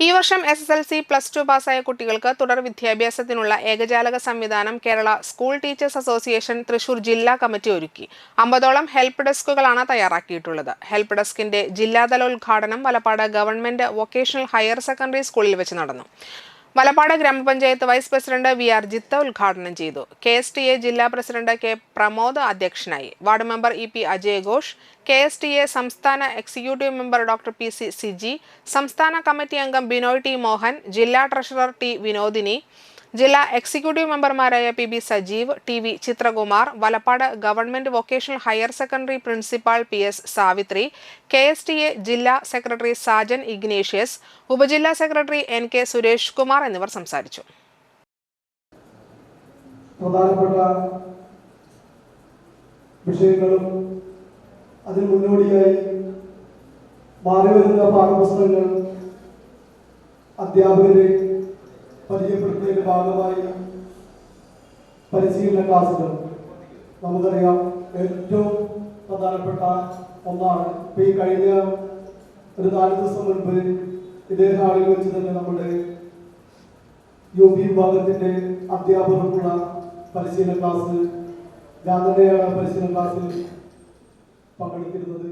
ഈ വർഷം S S L C plus two പാസ്സായ കുട്ടികൾക്ക് തുടർ വിദ്യാഭ്യാസത്തിനുള്ള ഏകജാലക സംവിധാനം Kerala school teachers association Thrissur ജില്ലാ കമ്മിറ്റി ഒരുക്കി. അമ്പതോളം ഹെൽപ്പ് ഡെസ്കുകളാണ് തയ്യാറാക്കിയിട്ടുള്ളത്. ഹെൽപ്പ് ഡെസ്കിന്റെ ജില്ലാതല ഉദ്ഘാടനം Valappad government vocational higher secondary സ്കൂളിൽ വെച്ച് നടന്നു. വലപ്പാട് ഗ്രാമപഞ്ചായത്ത് vice president V R Jitha ഉദ്ഘാടനം ചെയ്തു. കെ എസ് ടി എ ജില്ലാ പ്രസിഡന്റ് കെ പ്രമോദ് അധ്യക്ഷനായി. Ward member E P Ajay Ghosh K S T A സംസ്ഥാന executive member doctor P C Siji സംസ്ഥാന കമ്മിറ്റി അംഗം ബിനോയ് ടി മോഹൻ ജില്ലാ ട്രഷറർ ടി വിനോദിനി ജില്ലാ executive മെമ്പർമാരായ P B Sajeev T V Chithrakumar Valappad government vocational higher secondary principal P S Savitri K S T A ജില്ലാ secretary Sajan Ignatius ഉപജില്ലാ secretary N K Suresh Kumar എന്നിവർ സംസാരിച്ചു. പ്രധാനപ്പെട്ട വിഷയങ്ങളും അതിന് മുന്നോടിയായി മാറി പാഠപുസ്തകങ്ങൾ അധ്യാപകരെ ഭാഗമായി പരിശീലന ക്ലാസുകൾ നമുക്കറിയാം ഏറ്റവും പ്രധാനപ്പെട്ട ഒന്നാണ് ഇപ്പൊ ഈ കഴിഞ്ഞ ഒരു നാല് ദിവസം മുൻപ് ഇതേ ഹാളിൽ വെച്ച് തന്നെ നമ്മുടെ യു പി വിഭാഗത്തിന്റെ അധ്യാപകർക്കുള്ള പരിശീലന ക്ലാസ് ഞാൻ പരിശീലന ക്ലാസ്സിൽ പങ്കെടുത്തിരുന്നത്.